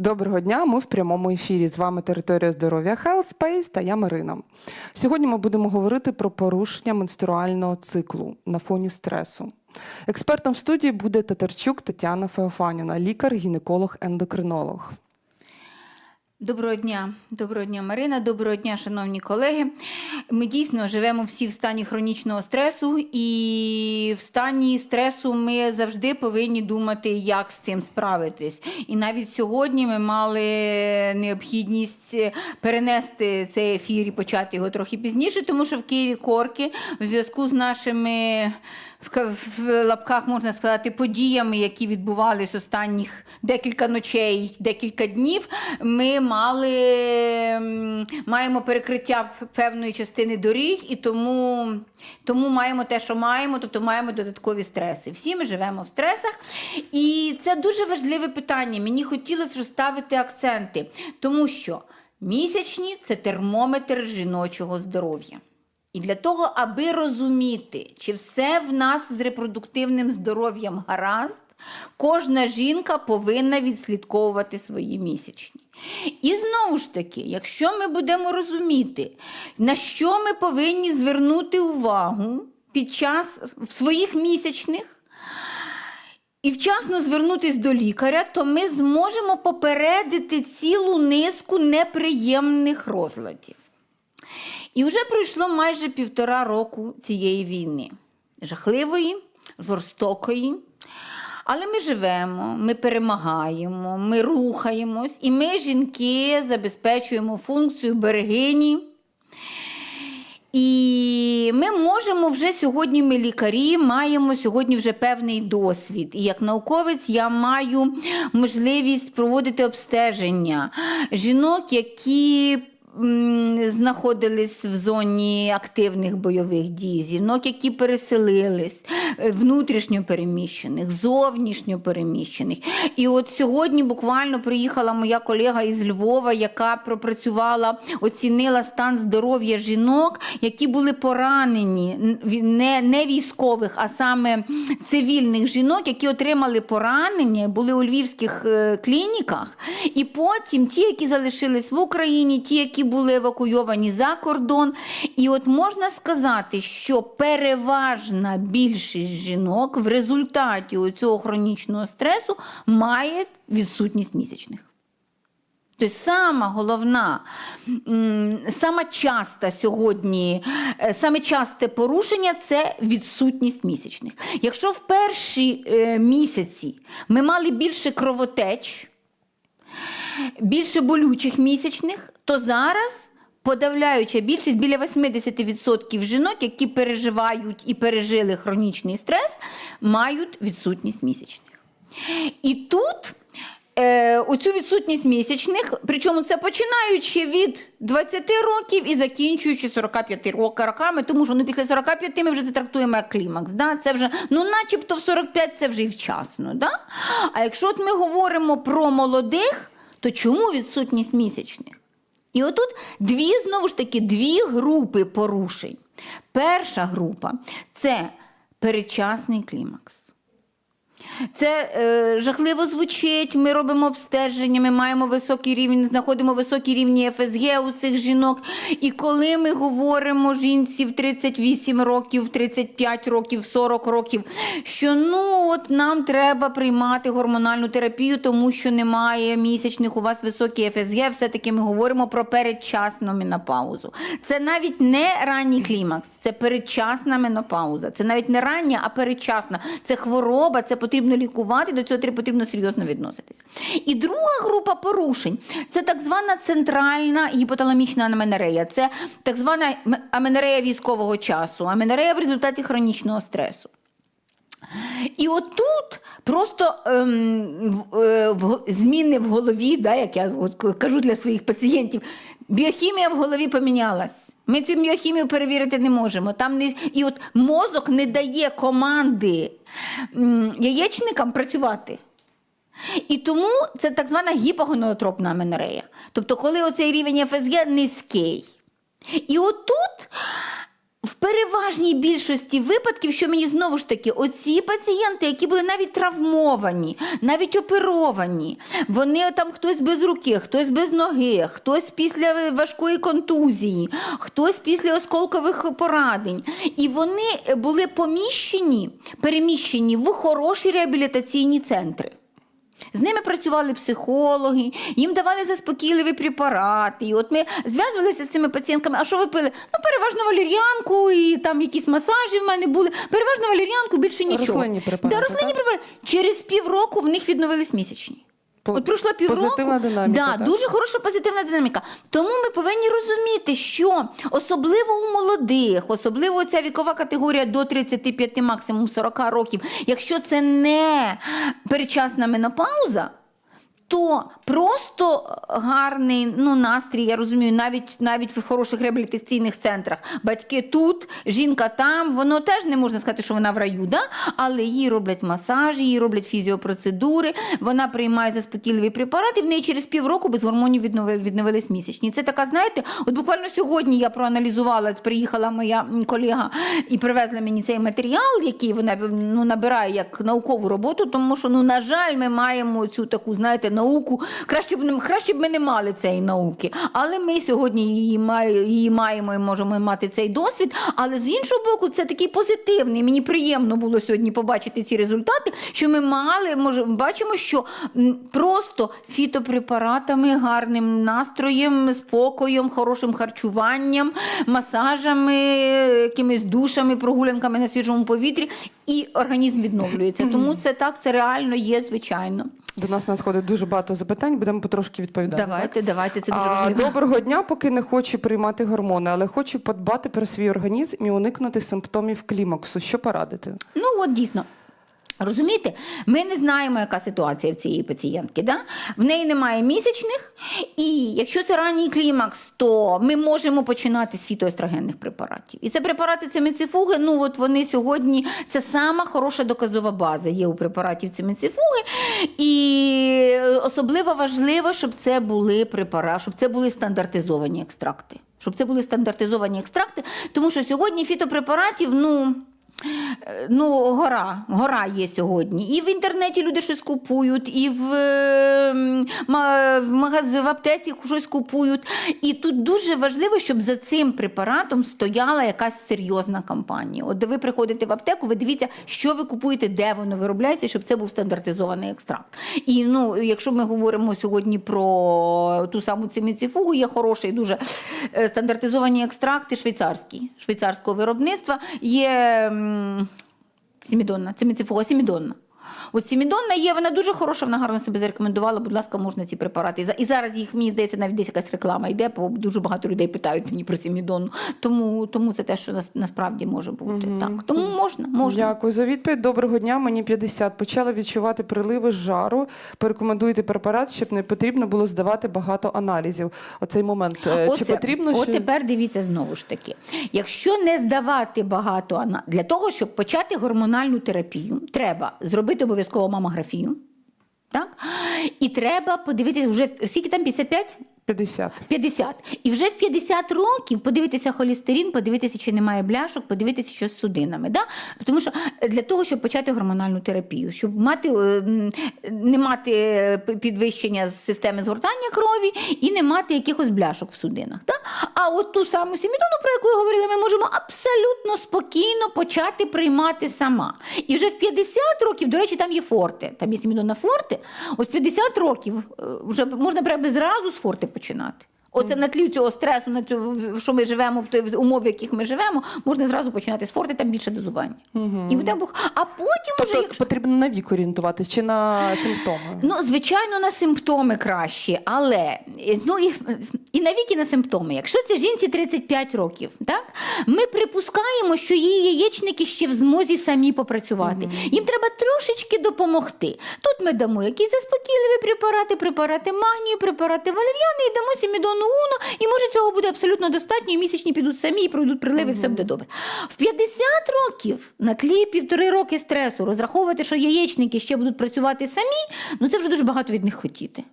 Доброго дня, ми в прямому ефірі. З вами територія здоров'я Health Space та я Марина. Сьогодні ми будемо говорити про порушення менструального циклу на фоні стресу. Експертом в студії буде Татарчук Тетяна Феофанівна, лікар, гінеколог, ендокринолог. Доброго дня, доброго дня, Марина. Доброго дня, шановні колеги. Ми дійсно живемо всі в стані хронічного стресу, і в стані стресу ми завжди повинні думати, як з цим справитись. І навіть сьогодні ми мали необхідність перенести цей ефір і почати його трохи пізніше, тому що в Києві корки в зв'язку з нашими в лапках можна сказати подіями, які відбувались останніх декілька ночей, декілька днів. Ми мали маємо перекриття певної частини доріг, і тому, тому маємо те, що маємо, тобто маємо додаткові стреси. Всі ми живемо в стресах, і це дуже важливе питання. Мені хотілося розставити акценти, тому що місячні це термометр жіночого здоров'я. І для того, аби розуміти, чи все в нас з репродуктивним здоров'ям гаразд, кожна жінка повинна відслідковувати свої місячні. І знову ж таки, якщо ми будемо розуміти, на що ми повинні звернути увагу під час в своїх місячних, і вчасно звернутися до лікаря, то ми зможемо попередити цілу низку неприємних розладів. І вже пройшло майже півтора року цієї війни. Жахливої, жорстокої. Але ми живемо, ми перемагаємо, ми рухаємось, і ми, жінки, забезпечуємо функцію берегині. І ми можемо вже сьогодні, ми лікарі, маємо сьогодні вже певний досвід. І як науковець я маю можливість проводити обстеження жінок, які знаходились в зоні активних бойових дій, жінок, які переселились, е, внутрішньо переміщених, зовнішньо переміщених. І от сьогодні буквально приїхала моя колега із Львова, яка пропрацювала, оцінила стан здоров'я жінок, які були поранені, не, не військових, а саме цивільних жінок, які отримали поранення, були у львівських е, клініках. І потім ті, які залишились в Україні, ті, які були евакуйовані за кордон. І от можна сказати, що переважна більшість жінок в результаті цього хронічного стресу має відсутність місячних. Тобто сама головна, сама часта сьогодні, е, саме часте порушення це відсутність місячних. Якщо в перші е, місяці ми мали більше кровотеч, більше болючих місячних, то зараз подавляюча більшість біля 80% жінок, які переживають і пережили хронічний стрес, мають відсутність місячних. І тут е, оцю відсутність місячних, причому це починаючи від 20 років і закінчуючи 45 роками, тому що ну, після 45 ми вже це трактуємо як клімакс. Да? Це вже, ну начебто в 45 це вже і вчасно. Да? А якщо от ми говоримо про молодих, то чому відсутність місячних? І отут дві, знову ж таки, дві групи порушень. Перша група це передчасний клімакс. Це е, жахливо звучить. Ми робимо обстеження, ми маємо високий рівень, знаходимо високі рівні ФСГ у цих жінок. І коли ми говоримо жінці в 38 років, 35 років, 40 років, що ну от нам треба приймати гормональну терапію, тому що немає місячних, у вас високі ФСГ, все-таки ми говоримо про передчасну менопаузу. Це навіть не ранній клімакс, це передчасна менопауза. Це навіть не рання, а передчасна. Це хвороба, це потрібно лікувати, до цього потрібно серйозно відноситись. І друга група порушень це так звана центральна гіпоталамічна аменорея. Це так звана аменорея військового часу, аменорея в результаті хронічного стресу. І отут просто ем, в- е, в зміни в голові, да, як я кажу для своїх пацієнтів, біохімія в голові помінялась. Ми цю біохімію перевірити не можемо. Там не, і от мозок не дає команди яєчникам працювати. І тому це так звана гіпогонотропна аменорея. Тобто, коли оцей рівень ФСГ низький. І отут в переважній більшості випадків, що мені знову ж таки, оці пацієнти, які були навіть травмовані, навіть оперовані, вони там хтось без руки, хтось без ноги, хтось після важкої контузії, хтось після осколкових поранень. І вони були поміщені, переміщені в хороші реабілітаційні центри. З ними працювали психологи, їм давали заспокійливі препарати. І от ми зв'язувалися з цими пацієнтками. А що ви пили? Ну, переважно валір'янку, і там якісь масажі в мене були. Переважно валір'янку, більше нічого. Рослинні препарати, Да, рослинні так? препарати. Через півроку в них відновились місячні. От пройшло півроку. позитивна динаміка, Да, так? Дуже хороша позитивна динаміка. Тому ми повинні розуміти, що особливо у молодих, особливо ця вікова категорія до 35, максимум 40 років, якщо це не передчасна менопауза. То просто гарний ну, настрій, я розумію, навіть навіть в хороших реабілітаційних центрах. Батьки тут, жінка там, воно теж не можна сказати, що вона в раю, да? але їй роблять масажі, їй роблять фізіопроцедури, вона приймає заспокійливі препарати, в неї через півроку без гормонів відновили, відновились місячні. Це така, знаєте, от буквально сьогодні я проаналізувала, приїхала моя колега і привезла мені цей матеріал, який вона ну, набирає як наукову роботу, тому що, ну, на жаль, ми маємо цю таку, знаєте, науку. Краще б, краще б ми не мали цієї науки. Але ми сьогодні її, має- її маємо і можемо мати цей досвід. Але з іншого боку, це такий позитивний. Мені приємно було сьогодні побачити ці результати, що ми мали, може, бачимо, що просто фітопрепаратами, гарним настроєм, спокоєм, хорошим харчуванням, масажами, якимись душами, прогулянками на свіжому повітрі, і організм відновлюється. Тому це так, це реально є, звичайно. До нас надходить дуже багато запитань, будемо потрошки відповідати. Давайте, давайте, це дуже А, доброго дня, поки не хочу приймати гормони, але хочу подбати про свій організм і уникнути симптомів клімаксу. Що порадити? Ну от дійсно. Розумієте, ми не знаємо, яка ситуація в цієї пацієнтки. Да? В неї немає місячних, і якщо це ранній клімакс, то ми можемо починати з фітоестрогенних препаратів. І це препарати цимицифуги, ну от вони сьогодні, це сама хороша доказова база є у препаратів цимицифуги. І особливо важливо, щоб це були препарати, щоб це були стандартизовані екстракти. Щоб це були стандартизовані екстракти, тому що сьогодні фітопрепаратів, ну. Е, Ну, гора, гора є сьогодні. І в інтернеті люди щось купують, і в, е, в магазині, в аптеці щось купують. І тут дуже важливо, щоб за цим препаратом стояла якась серйозна кампанія. От де ви приходите в аптеку, ви дивіться, що ви купуєте, де воно виробляється, щоб це був стандартизований екстракт. І ну, якщо ми говоримо сьогодні про ту саму циміцифугу, є хороший дуже е, стандартизовані екстракти швейцарські, швейцарського виробництва. Є м, Це циміцифуга сімідонна. От сімідонна є, вона дуже хороша, вона гарно себе зарекомендувала. Будь ласка, можна ці препарати. І зараз їх, мені здається, навіть десь якась реклама йде, бо дуже багато людей питають мені про сімідонну. Тому, тому це те, що нас, насправді може бути. Так. Тому можна, можна. Дякую за відповідь. Доброго дня. Мені 50. Почала відчувати приливи жару. Порекомендуйте препарат, щоб не потрібно було здавати багато аналізів. Оцей момент. е, Чи потрібно От що... тепер дивіться знову ж таки. Якщо не здавати багато ана- для того, щоб почати гормональну терапію, треба зробити обов'язково мамографію. Так? І треба подивитися вже скільки там 55? 50. 50. І вже в 50 років подивитися холестерин, подивитися, чи немає бляшок, подивитися, що з судинами. Да? Тому що для того, щоб почати гормональну терапію, щоб мати, е, не мати е, підвищення системи згортання крові і не мати якихось бляшок в судинах. Да? А от ту саму сімідону, про яку я говорила, ми можемо абсолютно спокійно почати приймати сама. І вже в 50 років, до речі, там є форте. Там є сімідона форте. Ось в 50 років е, вже можна прямо зразу з форте починати. Оце на тлі цього стресу, на цю, що ми живемо в тих умов, в яких ми живемо, можна зразу починати з форте, там більше дозування. І буде Бог. А потім вже, Тобто якщо потрібно на вік орієнтуватись чи на симптоми? Ну, звичайно, на симптоми краще, але е, ну, і, і на віки на симптоми. Якщо це жінці 35 років, так, ми припускаємо, що її яєчники ще в змозі самі попрацювати. Їм треба трошечки допомогти. Тут ми дамо якісь заспокійливі препарати, препарати магнію, препарати валер'яни і дамо сімідону уно, і може цього буде абсолютно достатньо, і місячні підуть самі, і пройдуть приливи, і все буде добре. В 50 років на тлі півтори роки стресу розраховувати, що яєчники ще будуть працювати самі, ну це вже дуже багато від них хотіти.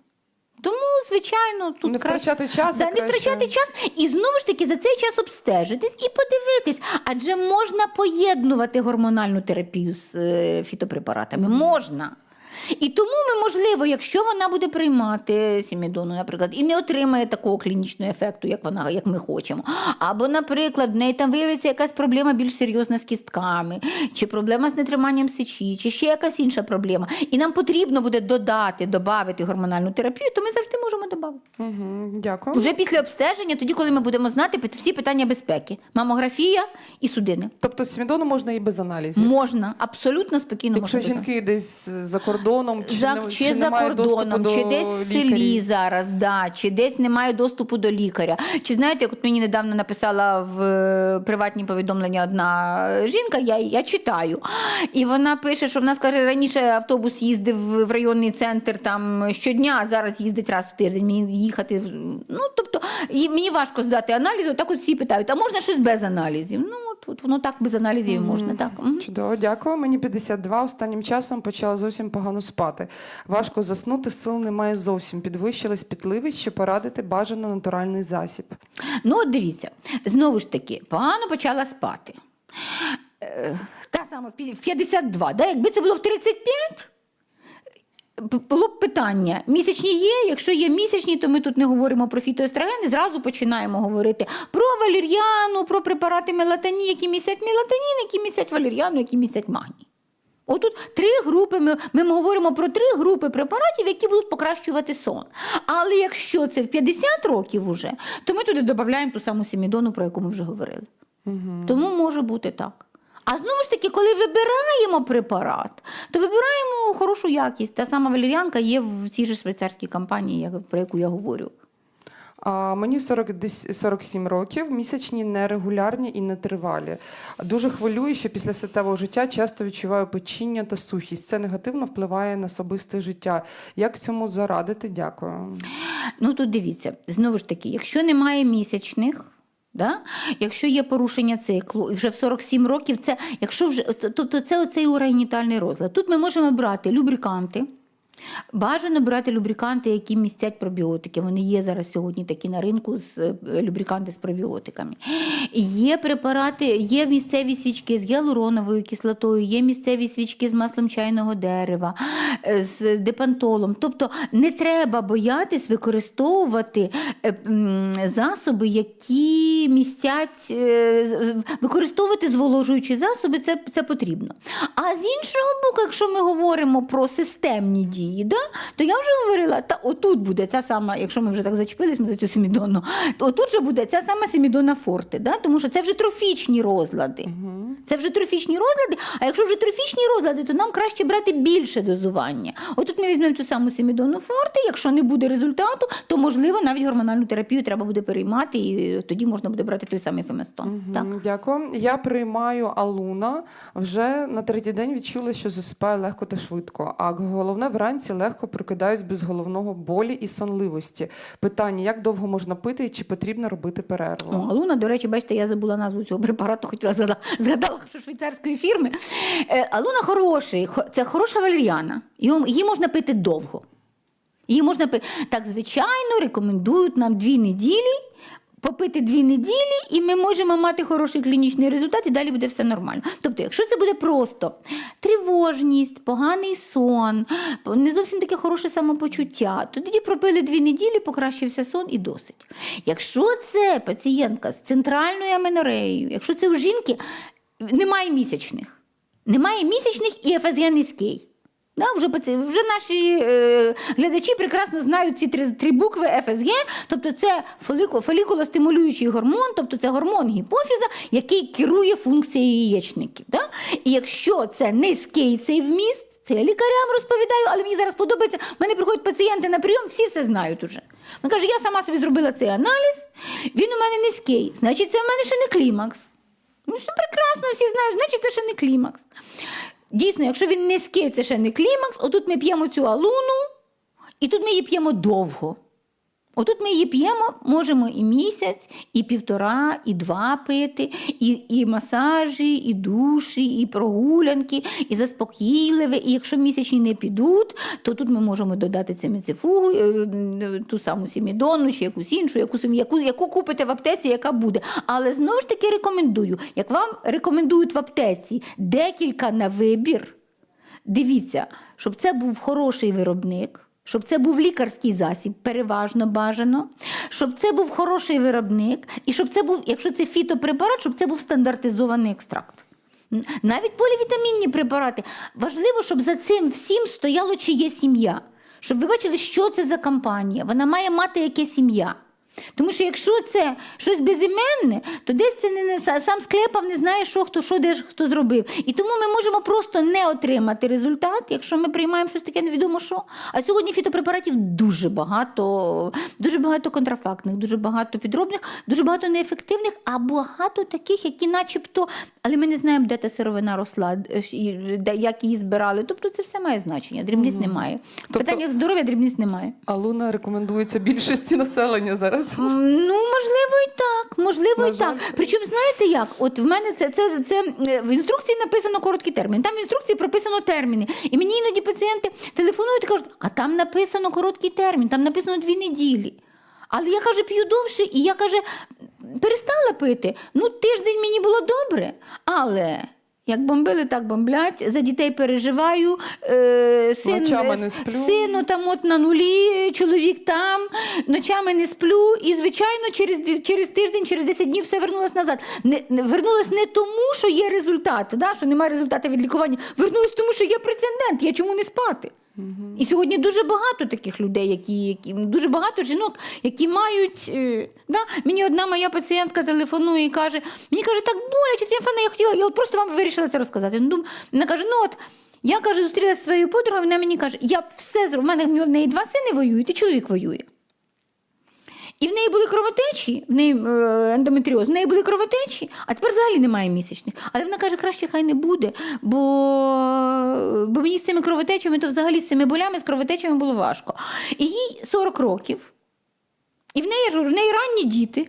Тому, звичайно, тут Не краще- втрачати час, Да, не краще- втрачати час і знову ж таки за цей час обстежитись і подивитись, адже можна поєднувати гормональну терапію з е, фітопрепаратами. Можна. І тому ми, можливо, якщо вона буде приймати сімідону, наприклад, і не отримає такого клінічного ефекту, як вона, як ми хочемо. Або, наприклад, в неї там виявиться якась проблема більш серйозна з кістками, чи проблема з нетриманням сечі, чи ще якась інша проблема. І нам потрібно буде додати, додати гормональну терапію, то ми завжди можемо додати. Угу, дякую. Вже після обстеження, тоді, коли ми будемо знати всі питання безпеки: мамографія і судини. Тобто смідону можна і без аналізів. Можна абсолютно спокійно Якщо можна. жінки десь за кордоном, чи, за, не, чи, чи за немає кордоном, доступу чи до десь в селі лікарів? зараз, да, чи десь немає доступу до лікаря. Чи знаєте, як от мені недавно написала в е, приватні повідомлення одна жінка, я, я читаю. І вона пише, що в нас каже, раніше автобус їздив в районний центр там щодня, а зараз їздить раз в тиждень. Мені їхати. Ну, тобто, і мені важко здати аналізи. Так от всі питають, а можна щось без аналізів? Ну, от, от воно так без аналізів можна. Так. Чудово, дякую. Мені 52, останнім часом почала зовсім погано спати. Важко заснути, сил немає зовсім. Підвищилась пітливість, що порадити бажано натуральний засіб. Ну, от дивіться, знову ж таки, погано почала спати. Е, Та сама в 52, да? якби це було в 35, б- було б питання: місячні є. Якщо є місячні, то ми тут не говоримо про фітоестрогени, зразу починаємо говорити про валір'яну, про препарати мелатоні, які містять мелатонін, які містять валір'яну, які містять магній. Отут три групи. Ми, ми говоримо про три групи препаратів, які будуть покращувати сон. Але якщо це в 50 років уже, то ми туди додаємо ту саму семідону, про яку ми вже говорили. Тому може бути так. А знову ж таки, коли вибираємо препарат, то вибираємо хорошу якість. Та сама валеріанка є в цій же швейцарській компанії, про яку я говорю. А мені 40, 47 років, місячні нерегулярні і нетривалі. Дуже хвилюю, що після статевого життя часто відчуваю печіння та сухість. Це негативно впливає на особисте життя. Як цьому зарадити? Дякую. Ну тут дивіться, знову ж таки, якщо немає місячних. Да? Якщо є порушення циклу, і вже в 47 років, це якщо вже тобто це оцей урагенітальний розлад. Тут ми можемо брати любриканти. Бажано брати любриканти, які містять пробіотики. Вони є зараз сьогодні такі на ринку з е, любриканти з пробіотиками. Є препарати, є місцеві свічки з гіалуроновою кислотою, є місцеві свічки з маслом чайного дерева, е, з депантолом. Тобто не треба боятись використовувати е, засоби, які містять, використовувати зволожуючі засоби, це, це потрібно. А з іншого боку, якщо ми говоримо про системні дії, да, то я вже говорила, та отут буде ця сама, якщо ми вже так зачепились ми за цю семідону, то отут же буде ця сама семідона форте, да, тому що це вже трофічні розлади. Це вже трофічні розлади, а якщо вже трофічні розлади, то нам краще брати більше дозування. Отут ми візьмемо цю саму семідону форте, якщо не буде результату, то можливо навіть гормональну терапію треба буде переймати, і тоді можна буде брати той самий феместон. Так. Дякую. Я приймаю алуна. Вже на третій день відчула, що засипаю легко та швидко. А головне вранці легко прокидаюсь без головного болі і сонливості. Питання: як довго можна пити і чи потрібно робити перерву? О, Алуна, до речі, бачите, я забула назву цього препарату, хотіла згадала, згадала, що швейцарської фірми. Е, Алуна хороший, це хороша валеріана. Її можна пити довго. Її можна пити. Так, звичайно, рекомендують нам дві неділі. Попити дві неділі, і ми можемо мати хороший клінічний результат, і далі буде все нормально. Тобто, якщо це буде просто тривожність, поганий сон, не зовсім таке хороше самопочуття, то тоді пропили дві неділі, покращився сон і досить. Якщо це пацієнтка з центральною аменореєю, якщо це у жінки немає місячних, немає місячних і ФСГ низький. Да, вже, вже наші е, глядачі прекрасно знають ці три, три букви ФСГ, тобто це фоліку, фолікулостимулюючий гормон, тобто це гормон гіпофіза, який керує функцією яєчників. Да? І якщо це низький цей вміст, це я лікарям розповідаю, але мені зараз подобається. В мене приходять пацієнти на прийом, всі все знають уже. Вона каже, я сама собі зробила цей аналіз, він у мене низький, значить, це в мене ще не клімакс. Ну, все прекрасно, всі знають, значить, це ще не клімакс. Дійсно, якщо він низький, це ще не клімакс, отут ми п'ємо цю алуну, і тут ми її п'ємо довго. Отут ми її п'ємо, можемо і місяць, і півтора, і два пити, і, і масажі, і душі, і прогулянки, і заспокійливе. І якщо місячні не підуть, то тут ми можемо додати циміцифугу, е, е, ту саму сімідонну чи якусь іншу, яку, яку, яку купите в аптеці, яка буде. Але знову ж таки рекомендую, як вам рекомендують в аптеці декілька на вибір. Дивіться, щоб це був хороший виробник, щоб це був лікарський засіб, переважно бажано, щоб це був хороший виробник, і щоб це був, якщо це фітопрепарат, щоб це був стандартизований екстракт. Навіть полівітамінні препарати. Важливо, щоб за цим всім стояло чиє сім'я. Щоб ви бачили, що це за компанія. Вона має мати яке сім'я. Тому що якщо це щось безіменне, то десь це не, не са- сам склепав, не знає, що хто що де хто зробив. І тому ми можемо просто не отримати результат, якщо ми приймаємо щось таке невідомо що. А сьогодні фітопрепаратів дуже багато, дуже багато контрафактних, дуже багато підробних, дуже багато неефективних, а багато таких, які начебто, але ми не знаємо, де та сировина росла, е, як її збирали. Тобто це все має значення. Дрібниць немає. В Тобто- питаннях здоров'я дрібниць немає. А луна рекомендується більшості населення зараз. М, Ну, можливо, і так. Можливо, На і так. жаль. Причому, знаєте як? От в мене це, це, це е, в інструкції написано короткий термін. Там в інструкції прописано терміни. І мені іноді пацієнти телефонують і кажуть, а там написано короткий термін, там написано дві неділі. Але я каже, п'ю довше, і я каже, перестала пити. Ну, тиждень мені було добре, але. Як бомбили, так бомблять. За дітей переживаю. Е, син, Ночами не сплю. сину там от на нулі, чоловік там, ночами не сплю. І, звичайно, через, через тиждень, через 10 днів все вернулось назад. Не, не, вернулось не тому, що є результат, да, що немає результату від лікування. Вернулось тому, що є прецедент, я чому не спати. І сьогодні дуже багато таких людей, які, які дуже багато жінок, які мають. Е, да? Мені одна моя пацієнтка телефонує і каже: мені каже, так боляче, я фана, я хотіла, я от просто вам вирішила це розказати. Ну, Вона каже: ну от. Я каже, зустрілася зі своєю подругою, вона мені каже, я все зробила. В мене в неї два сини воюють, і чоловік воює. І в неї були кровотечі, в неї е, ендометріоз, в неї були кровотечі, а тепер взагалі немає місячних. Але вона каже, краще хай не буде, бо, бо мені з цими кровотечами, то взагалі з цими болями, з кровотечами було важко. І їй 40 років. І в неї, в неї ранні діти.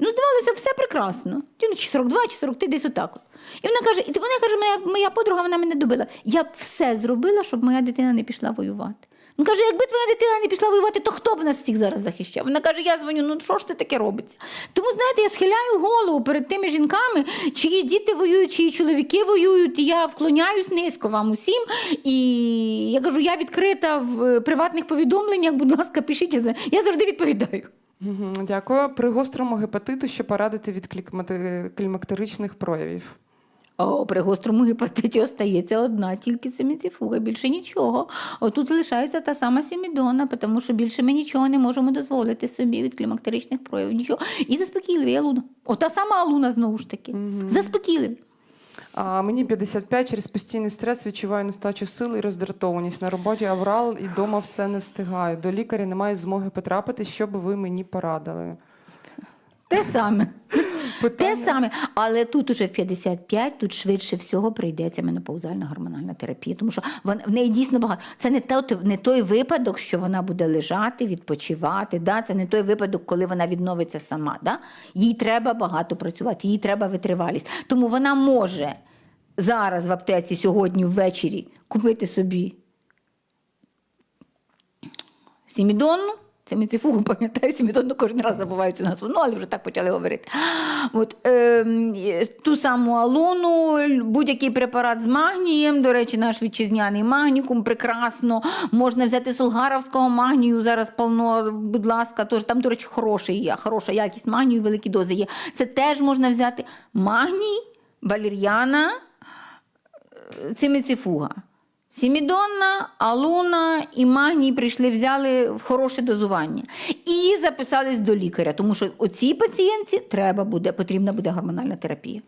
Ну, здавалося, все прекрасно. Ну, Чи 42, чи 43, десь отак. От. І вона каже, і вона каже, моя, моя подруга вона мене добила. Я б все зробила, щоб моя дитина не пішла воювати. Ну каже, якби твоя дитина не пішла воювати, то хто б нас всіх зараз захищав? Вона каже, я дзвоню, ну що ж це таке робиться? Тому, знаєте, я схиляю голову перед тими жінками, чиї діти воюють, чиї чоловіки воюють. І я вклоняюсь низько вам усім. І я кажу, я відкрита в е, приватних повідомленнях, будь ласка, пишіть. я за- Я завжди відповідаю. Дякую. При гострому гепатиту, що порадити від клімактеричних проявів. О, при гострому гепатиті остається одна тільки циміцифуга, більше нічого. Отут лишається та сама сімідона, тому що більше ми нічого не можемо дозволити собі від клімактеричних проявів. Нічого. І заспокійливі алуна. О, та сама алуна знову ж таки. Заспокійливі. А мені 55, через постійний стрес відчуваю нестачу сил і роздратованість. На роботі аврал і вдома все не встигаю. До лікаря немає змоги потрапити, що би ви мені порадили. Те саме. Питання- Те саме, але тут уже в 55, тут швидше всього прийдеться менопаузальна гормональна терапія, тому що вона, в неї дійсно багато. Це не, те, не той випадок, що вона буде лежати, відпочивати. Да? Це не той випадок, коли вона відновиться сама. Да? Їй треба багато працювати, їй треба витривалість. Тому вона може зараз в аптеці сьогодні ввечері купити собі Сімідонну, це міцифугу, пам'ятаю, сімідонну кожен раз забуваю цю назву, ну але вже так почали говорити. От, е, ту саму алуну, будь-який препарат з магнієм, до речі, наш вітчизняний магнікум, прекрасно. Можна взяти солгаровського магнію, зараз полно, будь ласка, тож там, до речі, хороший є, хороша якість магнію, великі дози є. Це теж можна взяти магній, валір'яна, циміцифуга. Сімідонна, алуна і магній прийшли, взяли в хороше дозування і записались до лікаря, тому що оцій пацієнтці треба буде, потрібна буде гормональна терапія.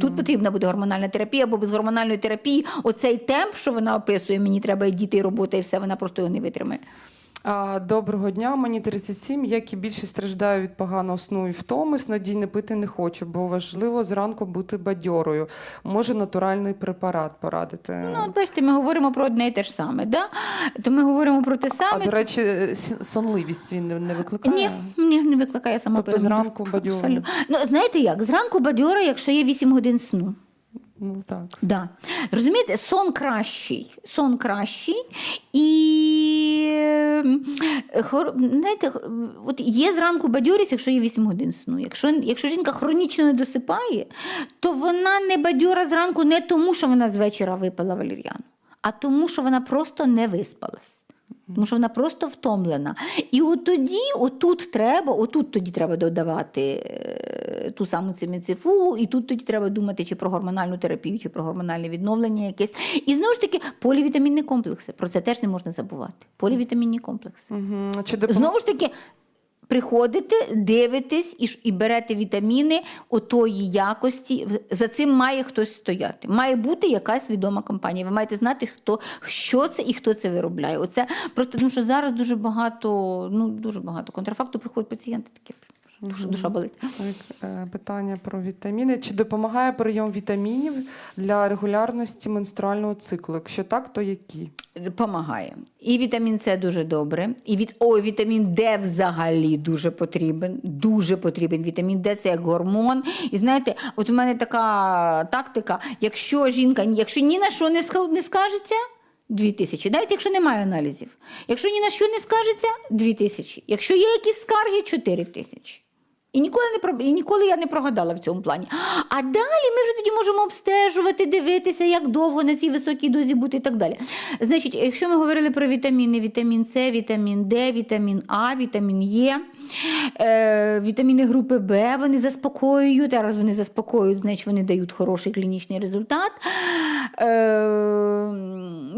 Тут потрібна буде гормональна терапія, бо без гормональної терапії оцей темп, що вона описує, мені треба і діти, і робота, і все, вона просто його не витримає. Доброго дня, мені 37. Як і більшість страждаю від поганого сну і втоми, снодійне пити не хочу, бо важливо зранку бути бадьорою. Може натуральний препарат порадити. Ну, от бачите, ми говоримо про одне і те ж саме. Да? То ми говоримо про те саме. а до речі, с- сонливість він не- не викликає? Ні, ні, не викликає сама Тобто зранку бадьоро? Абсолютно. Ну, знаєте як? Зранку бадьора, якщо є 8 годин сну. Ну так. Да. Розумієте, сон кращий. Сон кращий. І знаєте, от є зранку бадьорість, якщо є 8 годин сну. Якщо, якщо жінка хронічно не досипає, то вона не бадьора зранку не тому, що вона з вечора випила валір'яну, а тому, що вона просто не виспалась. Тому що вона просто втомлена. І от тоді, отут треба, отут тоді треба додавати е, ту саму циміцифу, і тут тоді треба думати чи про гормональну терапію, чи про гормональне відновлення якесь. І знову ж таки, полівітамінні комплекси. Про це теж не можна забувати. Полівітамінні комплекси. Угу. Чи допом... Знову ж таки, приходите, дивитесь і, і берете вітаміни отої якості. За цим має хтось стояти. Має бути якась відома компанія. Ви маєте знати, хто, що це і хто це виробляє. Оце просто тому що зараз дуже багато, ну дуже багато контрафакту приходять пацієнти такі. Душа, душа болить. Так, е, питання про вітаміни. Чи допомагає прийом вітамінів для регулярності менструального циклу? Якщо так, то які? Помагає. І вітамін С дуже добре. І від о, вітамін Д взагалі дуже потрібен. Дуже потрібен. Вітамін Д це як гормон. І знаєте, от в мене така тактика: якщо жінка, якщо ні на що не скажеться. Дві тисячі, навіть якщо немає аналізів. Якщо ні на що не скажеться, дві тисячі. Якщо є якісь скарги, чотири тисячі. І ніколи не і ніколи я не прогадала в цьому плані. А далі ми вже тоді можемо обстежувати, дивитися, як довго на цій високій дозі бути і так далі. Значить, якщо ми говорили про вітаміни, вітамін С, вітамін Д, вітамін А, вітамін Е, е, вітаміни групи Б, вони заспокоюють. А раз вони заспокоюють, значить вони дають хороший клінічний результат. Е,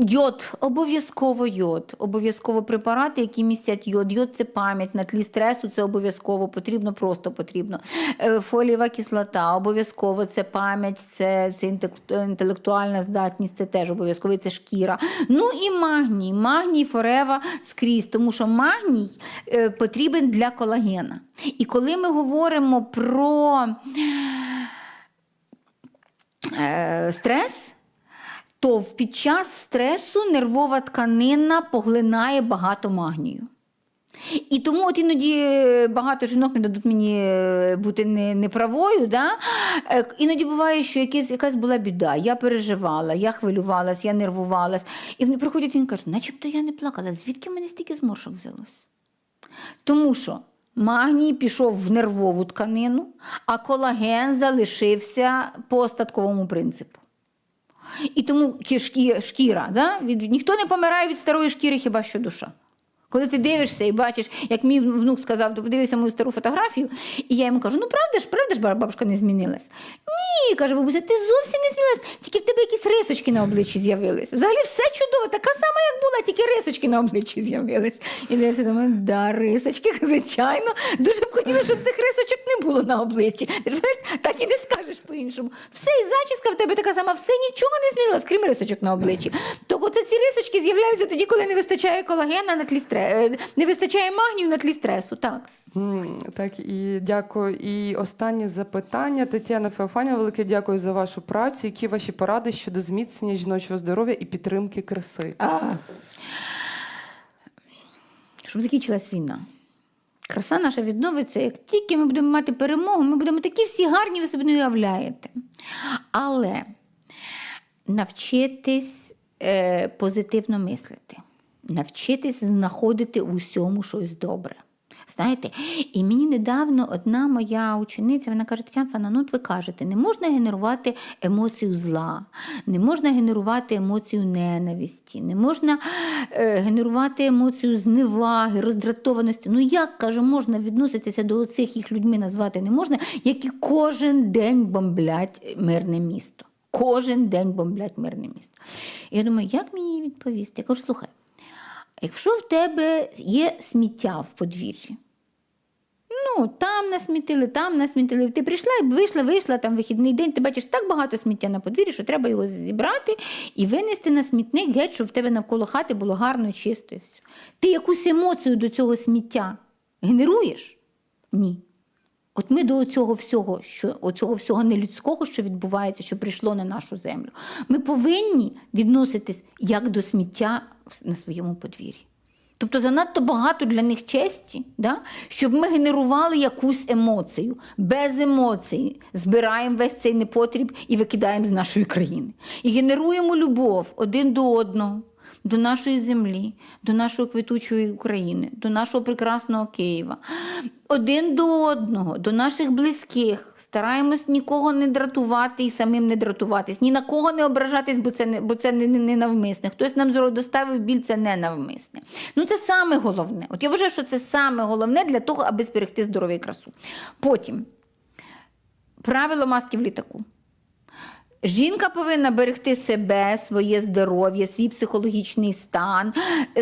йод, обов'язково йод, обов'язково препарати, які містять йод. Йод це пам'ять на тлі стресу, це обов'язково потрібно, просто потрібно. Е, Фолієва кислота, обов'язково це пам'ять, це, це інтелектуальна здатність, це теж обов'язково, це шкіра. Ну і магній. Магній форева скрізь, тому що магній е, потрібен для колагена. І коли ми говоримо про стрес, то під час стресу нервова тканина поглинає багато магнію. І тому от іноді е, багато жінок не дадуть мені е, бути неправою. Да? Е, Іноді буває, що якась, якась була біда, я переживала, я хвилювалась, я нервувалась. І вони приходять і кажуть, начебто я не плакала, звідки мене стільки зморшок взялось? Тому що магній пішов в нервову тканину, а колаген залишився по остатковому принципу. І тому шкіра, да? ніхто не помирає від старої шкіри, хіба що душа. Коли ти дивишся і бачиш, як мій внук сказав, «То подивися мою стару фотографію, і я йому кажу: ну правда ж, правда ж, бабушка не змінилась? Ні, каже бабуся, ти зовсім не змінилась, тільки в тебе якісь рисочки на обличчі з'явились. Взагалі все чудово, така сама, як була, тільки рисочки на обличчі з'явились. І дивишся, думаю, да, рисочки, звичайно. Дуже б хотіла, щоб цих рисочок не було на обличчі. Ти так і не скажеш по-іншому. Все, і зачіска в тебе така сама, все нічого не змінилось, крім рисочок на обличчі. То от ці рисочки з'являються тоді, коли не вистачає колагена на тлі стресу, не вистачає магнію на тлі стресу. Так. Так, і дякую. І останнє запитання. Тетяна Феофаня, велике дякую за вашу працю. Які ваші поради щодо зміцнення жіночого здоров'я і підтримки краси? А, щоб закінчилась війна. Краса наша відновиться, як тільки ми будемо мати перемогу, ми будемо такі всі гарні, ви собі не уявляєте. Але навчитись е, позитивно мислити, навчитись знаходити в усьому щось добре. Знаєте, і мені недавно одна моя учениця, вона каже, Тетяна ну от ви кажете, не можна генерувати емоцію зла, не можна генерувати емоцію ненависті, не можна е, генерувати емоцію зневаги, роздратованості. Ну як каже, можна відноситися до оцих їх людьми назвати не можна, які кожен день бомблять мирне місто. Кожен день бомблять мирне місто. Я думаю, як мені їй відповісти? Я кажу, слухай. Якщо в тебе є сміття в подвір'ї, Ну, там насмітили, там насмітили. Ти прийшла і вийшла, вийшла там вихідний день. Ти бачиш так багато сміття на подвір'ї, що треба його зібрати і винести на смітник геть, щоб в тебе навколо хати було гарно чисто. І все. Ти якусь емоцію до цього сміття генеруєш? Ні. От ми до цього всього, що оцього всього нелюдського, що відбувається, що прийшло на нашу землю, ми повинні відноситись як до сміття на своєму подвір'ї. Тобто занадто багато для них честі, да? щоб ми генерували якусь емоцію. Без емоцій збираємо весь цей непотріб і викидаємо з нашої країни. І генеруємо любов один до одного, до нашої землі, до нашої квітучої України, до нашого прекрасного Києва, один до одного, до наших близьких. Стараємось нікого не дратувати і самим не дратуватись, ні на кого не ображатись, бо це не, бо це не, не, не навмисне. Хтось нам доставив біль, це не навмисне. Ну це саме головне. От я вважаю, що це саме головне для того, аби зберегти здоров'я і красу. Потім правило маски в літаку. Жінка повинна берегти себе, своє здоров'я, свій психологічний стан,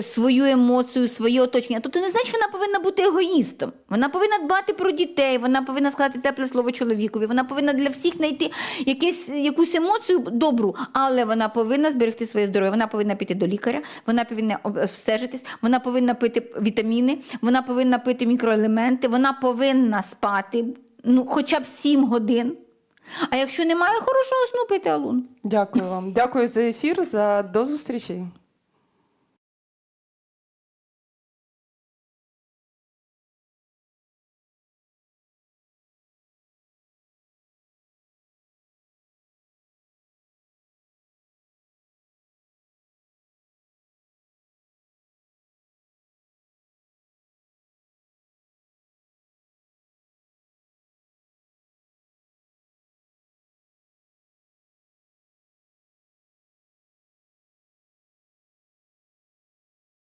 свою емоцію, своє оточення. Тобто не значить, вона повинна бути егоїстом. Вона повинна дбати про дітей, вона повинна сказати тепле слово чоловікові, вона повинна для всіх знайти якесь, якусь емоцію добру, але вона повинна зберегти своє здоров'я. Вона повинна піти до лікаря, вона повинна обстежитись, вона повинна пити вітаміни, вона повинна пити мікроелементи, вона повинна спати ну, хоча б 7 годин. А якщо немає хорошого сну, пийте алун. Дякую вам. Дякую за ефір. За до зустрічі.